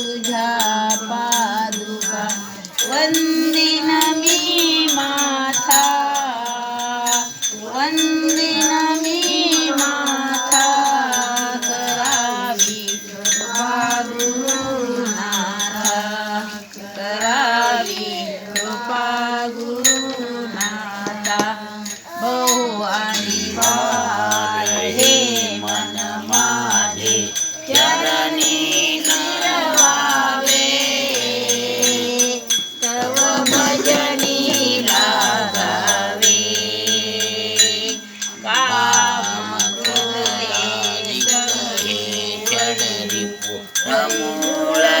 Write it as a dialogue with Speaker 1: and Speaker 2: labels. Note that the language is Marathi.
Speaker 1: तुझा पादुका. वंदिन मी माथा वंदिन मी माथा करावी कृपागुरुनाथा. करावी कृपागुरुनाथा. बहु आणि हे मन माझे. चरणी Amula